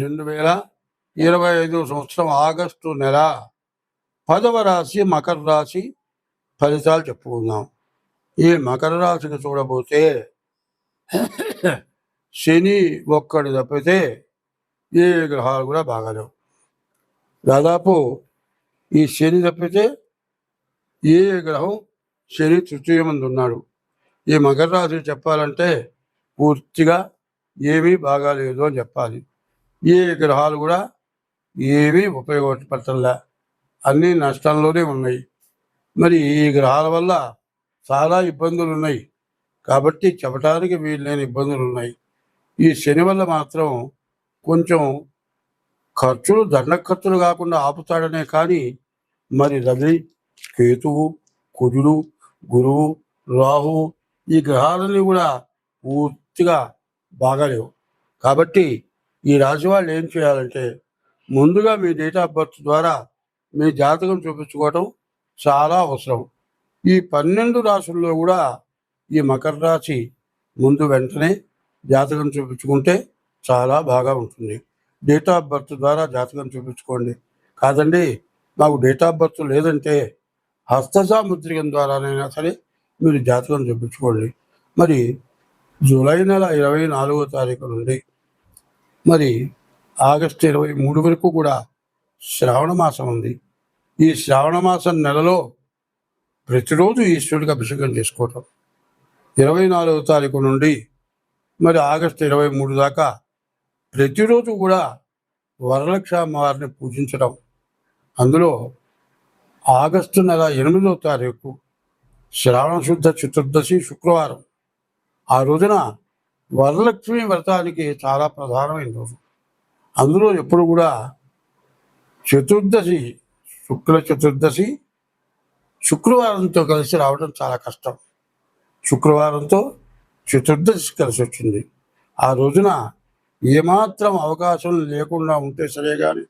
రెండు వేల ఇరవై ఐదు సంవత్సరం ఆగస్టు నెల పదవ రాశి మకర రాశి ఫలితాలు చెప్పుకుందాం. ఈ మకర రాశిని చూడబోతే శని ఒక్కడు తప్పితే ఏ గ్రహాలు కూడా బాగాలేవు. దాదాపు ఈ శని తప్పితే ఏ గ్రహం శని తృతీయ మంది ఉన్నాడు. ఈ మకర రాశి చెప్పాలంటే పూర్తిగా ఏమీ బాగాలేదు అని చెప్పాలి. ఈ గ్రహాలు కూడా ఏమీ ఉపయోగపడటంలే. అన్నీ నష్టంలోనే ఉన్నాయి. మరి ఈ గ్రహాల వల్ల చాలా ఇబ్బందులు ఉన్నాయి కాబట్టి చెప్పడానికి వీలు ఇబ్బందులు ఉన్నాయి ఈ శని వల్ల మాత్రం కొంచెం ఖర్చులు దండ ఖర్చులు కాకుండా ఆపుతాడనే కానీ మరి రవి కేతువు కుజుడు గురువు రాహు ఈ గ్రహాలన్నీ కూడా పూర్తిగా బాగాలేవు. కాబట్టి ఈ రాశి వాళ్ళు ఏం చేయాలంటే ముందుగా మీ డేట్ ఆఫ్ బర్త్ ద్వారా మీ జాతకం చూపించుకోవటం చాలా అవసరం. ఈ పన్నెండు రాసుల్లో కూడా ఈ మకర రాశి ముందు వెంటనే జాతకం చూపించుకుంటే చాలా బాగా ఉంటుంది. డేట్ ఆఫ్ బర్త్ ద్వారా జాతకం చూపించుకోండి. కాదండి మాకు డేట్ ఆఫ్ బర్త్ లేదంటే హస్తసాముద్రికం ద్వారానైనా సరే మీరు జాతకం చూపించుకోండి. మరి జూలై నెల ఇరవై నాలుగో తారీఖు నుండి మరి ఆగస్టు ఇరవై మూడు వరకు కూడా శ్రావణ మాసం ఉంది. ఈ శ్రావణ మాసం నెలలో ప్రతిరోజు ఈశ్వరుడికి అభిషేకం చేసుకోవటం. ఇరవై నాలుగో తారీఖు నుండి మరి ఆగస్టు ఇరవై మూడు దాకా ప్రతిరోజు కూడా వరలక్ష అమ్మవారిని పూజించడం అందులో ఆగస్టు నెల ఎనిమిదో తారీఖు శ్రావణ శుద్ధ చతుర్దశి శుక్రవారం. ఆ రోజున వరలక్ష్మి వ్రతానికి చాలా ప్రధానమైన రోజు. అందులో ఎప్పుడు కూడా చతుర్దశి శుక్ల చతుర్దశి శుక్రవారంతో కలిసి రావడం చాలా కష్టం. శుక్రవారంతో చతుర్దశి కలిసి వచ్చింది. ఆ రోజున ఏమాత్రం అవకాశం లేకుండా ఉంటే సరే కానీ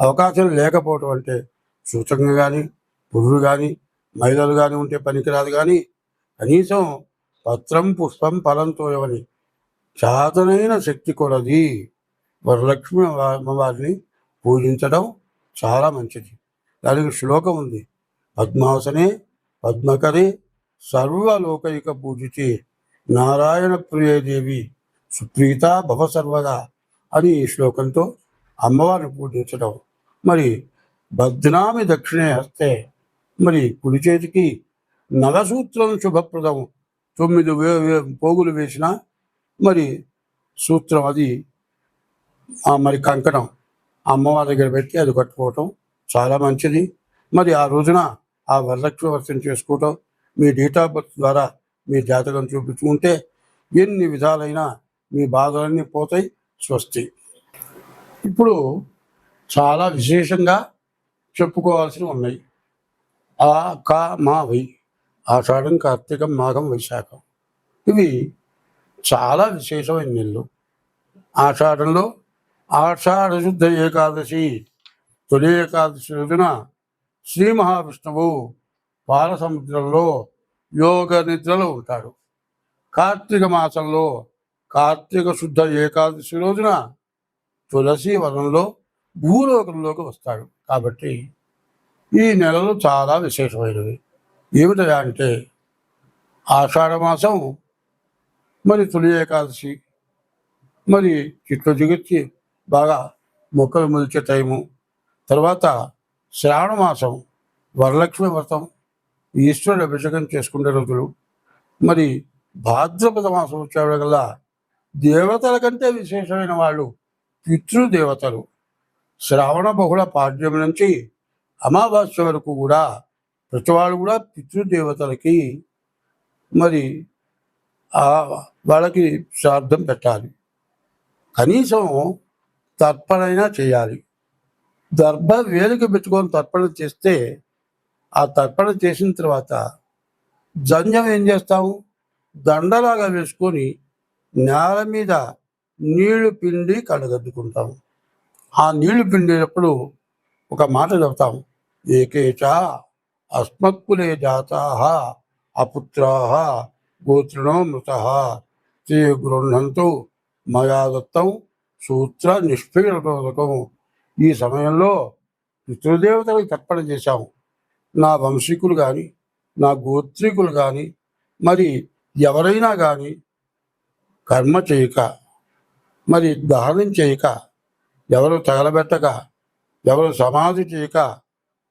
అవకాశం లేకపోవటం అంటే సూచకంగా కానీ పురుడు కానీ మహిళలు కానీ ఉంటే పనికిరాదు కానీ కనీసం పత్రం పుష్పం ఫలంతో ఇవ్వని చాతనైన శక్తి కొలది. వరలక్ష్మి అమ్మవారిని పూజించడం చాలా మంచిది. దానికి శ్లోకం ఉంది. పద్మాసనే పద్మకరే సర్వలోకైక పూజితే నారాయణ ప్రియదేవి సుప్రీత భవ సర్వదా అని ఈ శ్లోకంతో అమ్మవారిని పూజించడం. మరి బద్నామి దక్షిణే హస్తే మరి కుడి చేతికి నవసూత్రం శుభప్రదం. తొమ్మిది వే వే- పోగులు వేసిన మరి సూత్రం అది. మరి కంకణం అమ్మవారి దగ్గర పెట్టి అది కట్టుకోవటం చాలా మంచిది. మరి ఆ రోజున ఆ వరలక్ష్మి వర్షం చేసుకోవటం మీ డేట్ ఆఫ్ బర్త్ ద్వారా మీ జాతకం చూపించుకుంటే ఎన్ని విధాలైన మీ బాధలన్నీ పోతాయి స్వస్తి. ఇప్పుడు చాలా విశేషంగా చెప్పుకోవాల్సినవి ఉన్నాయి. ఆ కా మా వై. ఆషాఢం కార్తీకం మాఘం వైశాఖం. ఇవి చాలా విశేషమైన నెలలు ఆషాఢంలో ఆషాఢ శుద్ధ ఏకాదశి తొలి ఏకాదశి రోజున శ్రీ మహావిష్ణువు పాలసముద్రంలో యోగ నిద్రలో ఉంటాడు. కార్తీక మాసంలో కార్తీక శుద్ధ ఏకాదశి రోజున తులసి వనంలో భూలోకంలోకి వస్తాడు. కాబట్టి ఈ నెలలు చాలా విశేషమైనవి. ఏమిటా అంటే ఆషాఢ మాసం మరి తొలి ఏకాదశి మరి చిట్లు జిగిచ్చి బాగా మొక్కలు మొలిచే టైము. తర్వాత శ్రావణ మాసం వరలక్ష్మి వ్రతం ఈశ్వరుడు అభిషేకం చేసుకునే రోజులు. మరి భాద్రపద మాసం వచ్చేవాళ్ళకల్లా దేవతల కంటే విశేషమైన వాళ్ళు పితృదేవతలు. శ్రావణ బహుళ పాడ్యం నుంచి అమావాస్య వరకు కూడా ప్రతి వాళ్ళు కూడా పితృదేవతలకి మరి వాళ్ళకి శ్రాద్ధం పెట్టాలి. కనీసం తర్పణైనా చేయాలి. దర్భ వేలికి పెట్టుకొని తర్పణ చేస్తే ఆ తర్పణ చేసిన తర్వాత జంజం ఏం చేస్తాము దండలాగా వేసుకొని నేల మీద నీళ్ళు పిండి కడగద్దుకుంటాము ఆ నీళ్ళు పిండినప్పుడు ఒక మాట చెప్తాం ఏకేచ అస్మత్కులే జాతా అపుత్రా గోత్రిణో మృత. తే గృహంతు మయా దత్తం సూత్ర నిష్పీడకము ఈ సమయంలో పితృదేవతలకు తర్పణ చేశాము. నా వంశీకులు కానీ నా గోత్రికులు కానీ మరి ఎవరైనా కానీ కర్మ చేయక మరి దహనం చేయక ఎవరు తగలబెట్టక ఎవరు సమాధి చేయక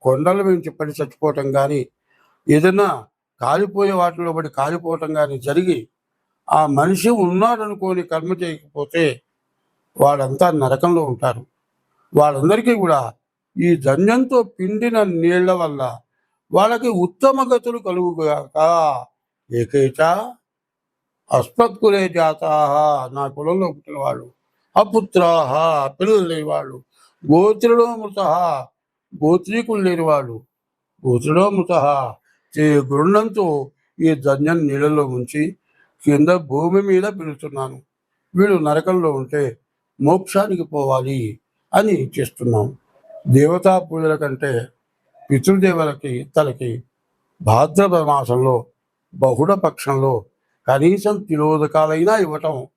కొండల నుంచి పడి చచ్చిపోవటం కానీ ఏదైనా కాలిపోయే వాటిలో పడి కాలిపోవటం కానీ జరిగి ఆ మనిషి ఉన్నాడనుకోని కర్మ చేయకపోతే వాళ్ళంతా నరకంలో ఉంటారు. వాళ్ళందరికీ కూడా ఈ ధన్యంతో పిండిన నీళ్ళ వల్ల వాళ్ళకి ఉత్తమ గతులు కలుగుగాక. ఏకైక అస్మత్కులే జాతాహ నా కులంలో పుట్టిన వాళ్ళు అపుత్రాహ పిల్లలు లేనివాళ్ళు వాళ్ళు మృత గోత్రీకులు లేని వాళ్ళు మృత ఈ గుండంతో ఈ ధన్యం నీళ్ళలో ఉంచి కింద భూమి మీద పిలుస్తున్నాను. వీడు నరకంలో ఉంటే మోక్షానికి పోవాలి అని చేస్తున్నాం. దేవతా పూజల కంటే పితృదేవులకి తలకి భాద్రపద మాసంలో బహుళ పక్షంలో కనీసం తిరోధకాలైనా ఇవ్వటం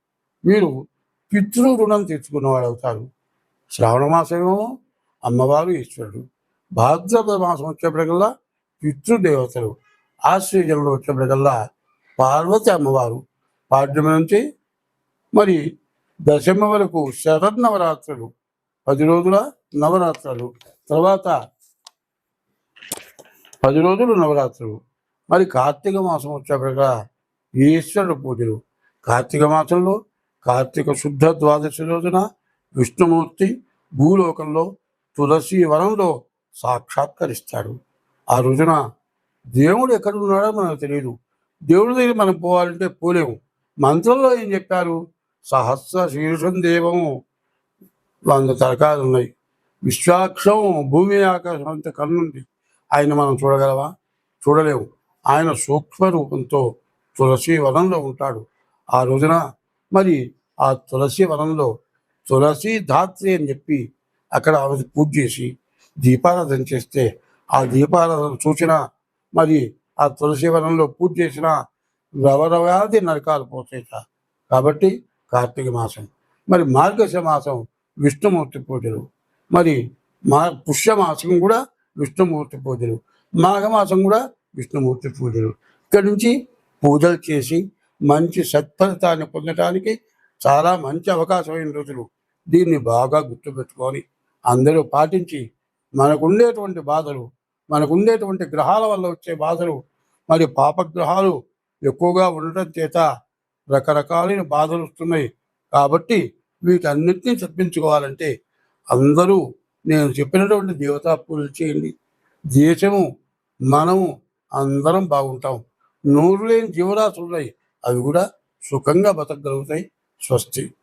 మీరు పితృ రుణం తెచ్చుకున్నవాడు అవుతారు. శ్రావణ మాసమేమో అమ్మవారు ఈశ్వరుడు. భాద్రపద మాసం వచ్చేప్పటికల్లా పితృదేవతలు ఆశ్రయంలో వచ్చినప్పటికల్లా పార్వతి అమ్మవారు పాడ్యమ నుంచి మరి దశమ వరకు శరన్నవరాత్రులు పది రోజుల నవరాత్రులు. తర్వాత పది రోజులు నవరాత్రులు. మరి కార్తీక మాసం వచ్చేప్పటిగా ఈశ్వరుడు పూజలు. కార్తీక మాసంలో కార్తీక శుద్ధ ద్వాదశి రోజున విష్ణుమూర్తి భూలోకంలో తులసి వనంలో సాక్షాత్కరిస్తాడు. ఆ రోజున దేవుడు ఎక్కడ ఉన్నాడో మనకు తెలియదు దేవుడి దగ్గర మనం పోవాలంటే పోలేము. మంత్రంలో ఏం చెప్పారు? సహస్ర శీర్షం దేవము. వంద తరకాలు ఉన్నాయి. విశ్వాక్షం భూమి ఆకాశం అంత కన్నుంది ఆయన మనం చూడగలవా చూడలేము. ఆయన సూక్ష్మ రూపంతో తులసి వనంలో ఉంటాడు. ఆ రోజున మరి ఆ తులసి వనంలో తులసి ధాత్రి అని చెప్పి అక్కడ ఆమె పూజ చేసి దీపారాధన చేస్తే ఆ దీపారాధన చూసిన మరి ఆ తులసి వనంలో పూజ చేసిన రవరవ్యాధి నరకాలు పోతాయిట. కాబట్టి కార్తీక మాసం. మరి మార్గశ మాసం విష్ణుమూర్తి పూజలు. మరి మా పుష్యమాసం కూడా విష్ణుమూర్తి పూజలు. మాఘమాసం కూడా విష్ణుమూర్తి పూజలు. ఇక్కడి నుంచి పూజలు చేసి మంచి సత్ఫలితాన్ని పొందటానికి చాలా మంచి అవకాశమైన రోజులు. దీన్ని బాగా గుర్తుపెట్టుకొని అందరూ పాటించి మనకు ఉండేటువంటి బాధలు మనకు ఉండేటువంటి గ్రహాల వల్ల వచ్చే బాధలు మరి పాపగ్రహాలు ఎక్కువగా ఉండటం చేత రకరకాలైన బాధలు వస్తున్నాయి. కాబట్టి వీటన్నిటిని తప్పించుకోవాలంటే అందరూ నేను చెప్పినటువంటి దేవతా పూజలు చేయండి. దేశము మనము అందరం బాగుంటాం. నోరు లేని జీవరాశులు ఉన్నాయి అవి కూడా సుఖంగా బతకగలుగుతాయి. స్వస్తి.